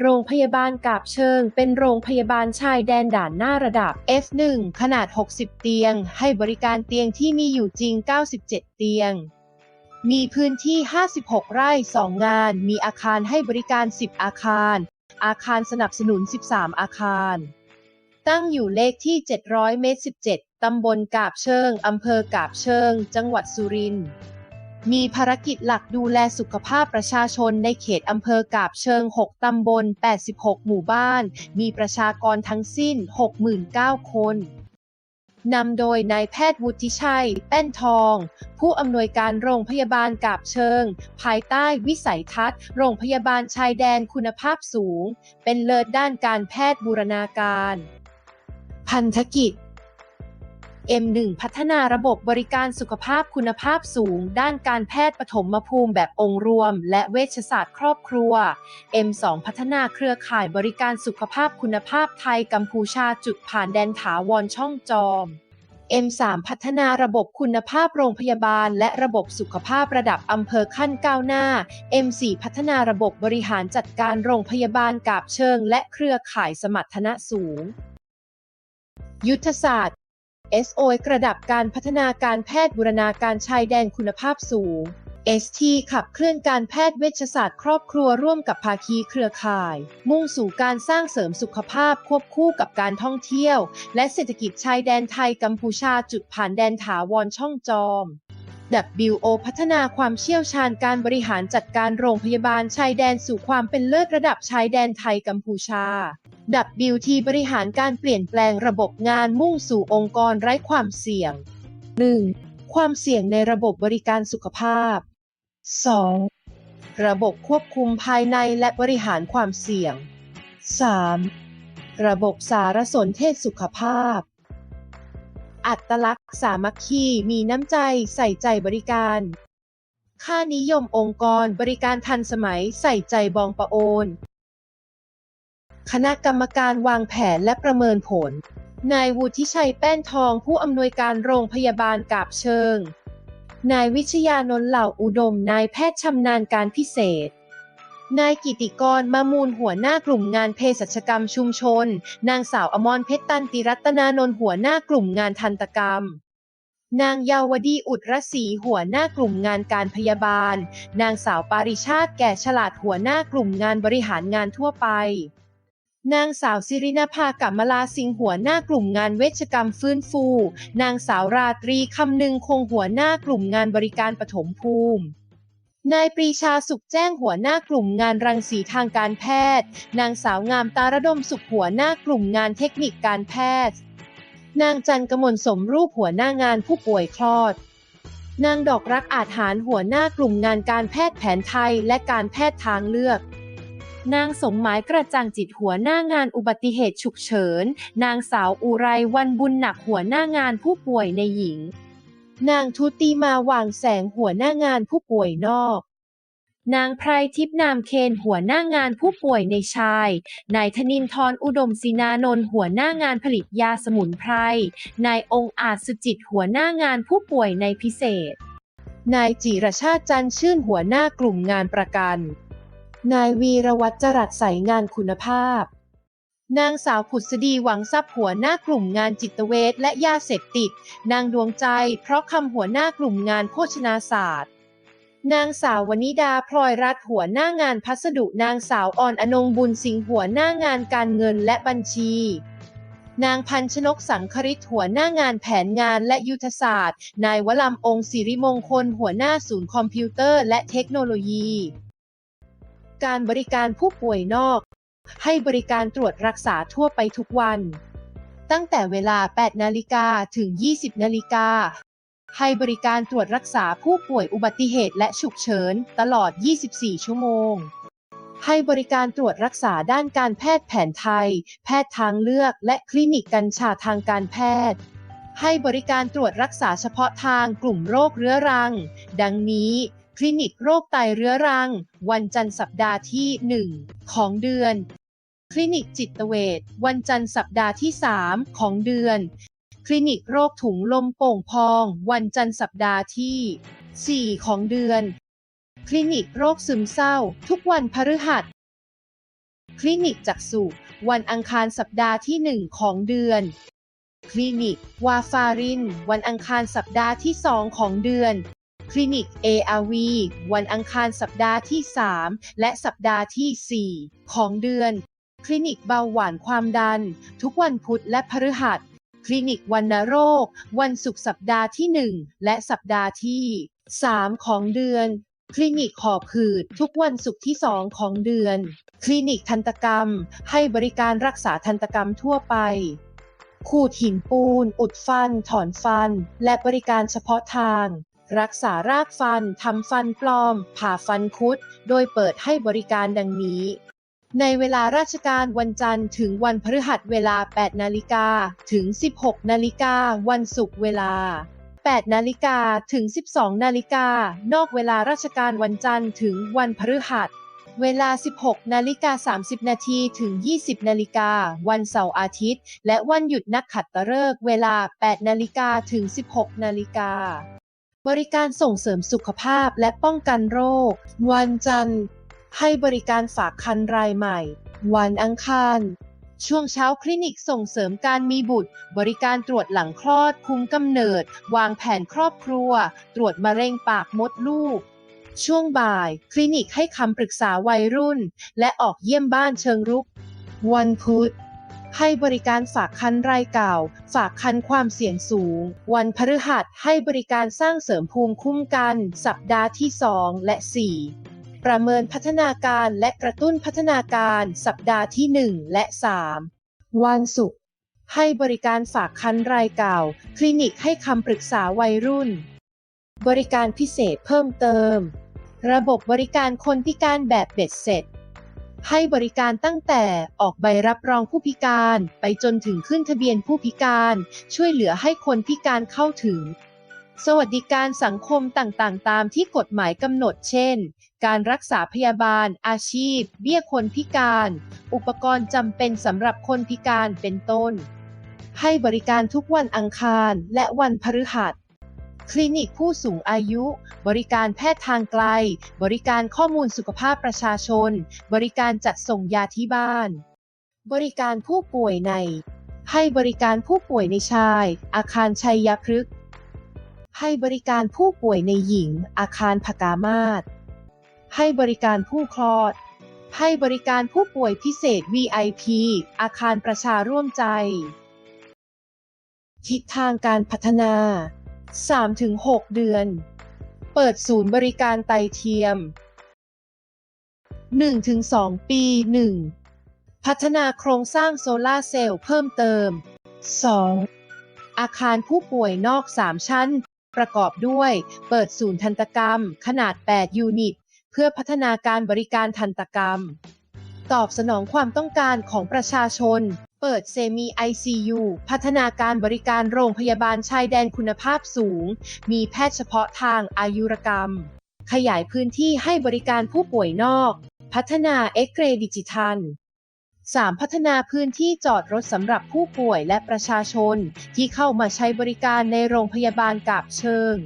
โรงพยาบาลกาบเชิง เป็นโรงพยาบาลชายแดนด่านหน้าระดับ F1 ขนาด 60 เตียง ให้บริการเตียงที่มีอยู่จริง 97 เตียง มีพื้นที่ 56 ไร่ 2 งาน มีอาคารให้บริการ 10 อาคาร อาคารสนับสนุน 13 อาคาร ตั้งอยู่เลขที่ 700 เมตร 17 ตำบลกาบเชิง อำเภอกาบเชิง จังหวัดสุรินทร์ มีภารกิจหลักดูแลสุขภาพประชาชนในเขตอำเภอกาบเชิง 6 ตำบล 86 หมู่บ้าน มีประชากรทั้งสิ้น 69คนนำโดยนายแพทย์วุฒิชัย แป้นทอง ผู้อำนวยการโรงพยาบาลกาบเชิง ภายใต้วิสัยทัศน์ โรงพยาบาลชายแดนคุณภาพสูง เป็นเลิศด้านการแพทย์บูรณาการ พันธกิจ M1 พัฒนาระบบบริการสุขภาพคุณภาพสูง ด้านการแพทย์ปฐมภูมิแบบองค์รวม และเวชศาสตร์ครอบครัว M2 พัฒนาเครือข่ายบริการสุขภาพคุณภาพไทยกัมพูชาจุดผ่านแดนถาวรช่องจอม M3 พัฒนาระบบคุณภาพโรงพยาบาล และระบบสุขภาพระดับอำเภอขั้นก้าวหน้า M4 พัฒนาระบบบริหารจัดการโรงพยาบาลกาบเชิง และเครือข่ายสมรรถนะสูง ยุทธศาสตร์ SO กระดับการพัฒนาการแพทย์บูรณาการชายแดนคุณภาพสูง ST ขับเคลื่อนการแพทย์เวชศาสตร์ครอบครัวร่วมกับภาคีเครือข่าย มุ่งสู่การสร้างเสริมสุขภาพควบคู่กับการท่องเที่ยว และเศรษฐกิจชายแดนไทยกัมพูชาจุดผ่านแดนถาวรช่องจอม WO พัฒนาความเชี่ยวชาญการบริหารจัดการโรงพยาบาลชายแดนสู่ความเป็นเลิศระดับชายแดนไทยกัมพูชา WT บริหารการเปลี่ยนแปลงระบบงานมุ่งสู่องค์กรไร้ความเสี่ยง 1. ความเสี่ยงในระบบบริการสุขภาพ 2. ระบบควบคุมภายในและบริหารความเสี่ยง 3. ระบบสารสนเทศสุขภาพ อัตลักษณ์สามัคคีมีน้ำใจใส่ใจบริการ ค่านิยมองค์กรบริการทันสมัยใส่ใจบองประโอน คณะกรรมการวางแผนและประเมินผล นายวุฒิชัยแป้นทองผู้อำนวยการโรงพยาบาลกาบเชิง นายวิชยานนท์เหล่าอุดม นายแพทย์ชำนาญการพิเศษ นายกิติกรมามูลหัวหน้ากลุ่มงานเภสัชกรรมชุมชน นางสาวอมรเพชรตันติรัตนานนท์หัวหน้ากลุ่มงานทันตกรรมนางเยาวดีอุดรศรีหัวหน้ากลุ่มงานการพยาบาล นางสาวปาริชาติแก่ฉลาดหัวหน้ากลุ่มงานบริหารงานทั่วไป นางสาวสิรินภากัมมลาสิงห์หัวหน้ากลุ่มงานเวชกรรมฟื้นฟู นางสาวราตรีคำนึงคงหัวหน้ากลุ่มงานบริการปฐมภูมินายปรีชาสุขแจ้งหัวหน้ากลุ่มงานรังสีทางการแพทย์ นางสาวงามตาระดมสุขหัวหน้ากลุ่มงานเทคนิคการแพทย์ นางจันกมลสมรูปหัวหน้างานผู้ป่วยคลอด นางดอกรักอาจหารหัวหน้ากลุ่มงานการแพทย์แผนไทยและการแพทย์ทางเลือก นางสมหมายกระจ่างจิตหัวหน้างานอุบัติเหตุฉุกเฉิน นางสาวอุไรวันบุญหนักหัวหน้างานผู้ป่วยในหญิง นางทุติมาวางแสงหัวหน้างานผู้ป่วยนอกนางไพรทิพนามเคนหัวหน้างานผู้ป่วยในชาย นายธนินทรอุดมศินานนท์หัวหน้างานผลิตยาสมุนไพร นายองอาจสุจิตหัวหน้างานผู้ป่วยในพิเศษ นายจิรชาติจันชื่นหัวหน้ากลุ่มงานประกัน นายวีรวัตรจรัสใสงานคุณภาพ นางสาวผุดดีหวังทรัพย์หัวหน้ากลุ่มงานจิตเวชและยาเสพติด นางดวงใจ เพราะคำหัวหน้ากลุ่มงานโภชนาศาสตร์ นางสาววนิดาพลอยรัตหัวหน้างานพัสดุ นางสาวอ่อนอนงบุญสิงห์หัวหน้างานการเงินและบัญชีนางพันชนกสังคริตหัวหน้างานแผนงานและยุทธศาสตร์ นายวลำองค์สิริมงคล หัวหน้าศูนย์คอมพิวเตอร์และเทคโนโลยี การบริการผู้ป่วยนอก ให้บริการตรวจรักษาทั่วไปทุกวัน ตั้งแต่เวลา 8 นาฬิกาถึง 20 นาฬิกา ให้บริการตรวจรักษาผู้ป่วยอุบัติเหตุและฉุกเฉินตลอด 24 ชั่วโมง ให้บริการตรวจรักษาด้านการแพทย์แผนไทย แพทย์ทางเลือก และคลินิกกัญชาทางการแพทย์ให้บริการตรวจรักษาเฉพาะทางกลุ่มโรคเรื้อรัง ดังนี้ คลินิกโรคไตเรื้อรัง วันจันทร์สัปดาห์ที่ 1 ของเดือน คลินิกจิตเวชวันจันทร์สัปดาห์ที่ 3 ของเดือน คลินิกโรคถุงลมโป่งพอง วันจันทร์สัปดาห์ที่ 4 ของเดือน คลินิกโรคซึมเศร้า ทุกวันพฤหัส คลินิกจักษุวันอังคารสัปดาห์ที่ 1 ของเดือน คลินิกวาฟาริน วันอังคารสัปดาห์ที่ 2 ของเดือน คลินิก ARV วันอังคารสัปดาห์ที่ 3 และสัปดาห์ที่ 4 ของเดือน คลินิกเบาหวานความดัน ทุกวันพุธและพฤหัส คลินิกวัณโรค วันศุกร์สัปดาห์ที่ 1 และสัปดาห์ที่ 3 ของเดือน คลินิกหอบหืดทุกวันศุกร์ที่ 2 ของเดือน คลินิกทันตกรรม ให้บริการรักษาทันตกรรมทั่วไปขูดหินปูน อุดฟัน ถอนฟัน และบริการเฉพาะทาง รักษารากฟัน ทำฟันปลอม ผ่าฟันคุด โดยเปิดให้บริการดังนี้ ในเวลาราชการวันจันทร์ถึงวันพฤหัสเวลา 8 นาฬิกาถึง 16 นาฬิกา วันศุกร์เวลา 8 นาฬิกาถึง 12 นาฬิกา นอกเวลาราชการวันจันทร์ถึงวันพฤหัส เวลา 16 นาฬิกา 30 นาทีถึง 20 นาฬิกา วันเสาร์อาทิตย์ และวันหยุดนักขัตฤกษ์เวลา 8 นาฬิกาถึง 16 นาฬิกา บริการส่งเสริมสุขภาพและป้องกันโรค วันจันทร์ ให้บริการฝากคันรายใหม่ วันอังคาร ช่วงเช้าคลินิกส่งเสริมการมีบุตร บริการตรวจหลังคลอด คุมกำเนิด วางแผนครอบครัว ตรวจมะเร็งปากมดลูก ช่วงบ่าย คลินิกให้คำปรึกษาวัยรุ่น และออกเยี่ยมบ้านเชิงรุก วันพุธ ให้บริการฝากคันรายเก่า ฝากคันความเสี่ยงสูง วันพฤหัสให้บริการสร้างเสริมภูมิคุ้มกัน สัปดาห์ที่ 2 และ 4 ประเมินพัฒนาการและกระตุ้นพัฒนาการ สัปดาห์ที่ 1 และ 3 วันศุกร์ให้บริการฝากคันรายเก่า คลินิกให้คำปรึกษาวัยรุ่น บริการพิเศษเพิ่มเติม ระบบบริการคนพิการแบบเบ็ดเสร็จ ให้บริการตั้งแต่ออกใบรับรองผู้พิการ ไปจนถึงขึ้นทะเบียนผู้พิการ ช่วยเหลือให้คนพิการเข้าถึง สวัสดิการสังคมต่างๆ ตามที่กฎหมายกำหนด เช่น การรักษาพยาบาล อาชีพ เบี้ยคนพิการ อุปกรณ์จำเป็นสำหรับคนพิการเป็นต้น ให้บริการทุกวันอังคารและวันพฤหัส คลินิกผู้สูงอายุ บริการแพทย์ทางไกล บริการข้อมูลสุขภาพประชาชน บริการจัดส่งยาที่บ้าน บริการผู้ป่วยใน ให้บริการผู้ป่วยในชาย อาคารชัยยพฤกษ์ให้บริการผู้ป่วยในหญิง อาคารพกามาศให้บริการผู้คลอด ให้บริการผู้ป่วยพิเศษ VIP อาคารประชาร่วมใจทิศทางการพัฒนา 3-6 เดือน เปิดศูนย์บริการไตเทียม 1-2 ปี 1. พัฒนาโครงสร้างโซลาร์เซลล์เพิ่มเติม 2. อาคารผู้ป่วยนอก 3 ชั้น ประกอบด้วย เปิดศูนย์ทันตกรรม ขนาด 8 ยูนิต เพื่อพัฒนาการบริการทันตกรรม ตอบสนองความต้องการของประชาชน เปิดเซมิ ICU พัฒนาการบริการโรงพยาบาลชายแดนคุณภาพสูง มีแพทย์เฉพาะทางอายุรกรรม ขยายพื้นที่ให้บริการผู้ป่วยนอก พัฒนาเอ็กเรดิจิทัล 3. พัฒนาพื้นที่จอดรถสำหรับผู้ป่วยและประชาชน ที่เข้ามาใช้บริการในโรงพยาบาลกาบเชิง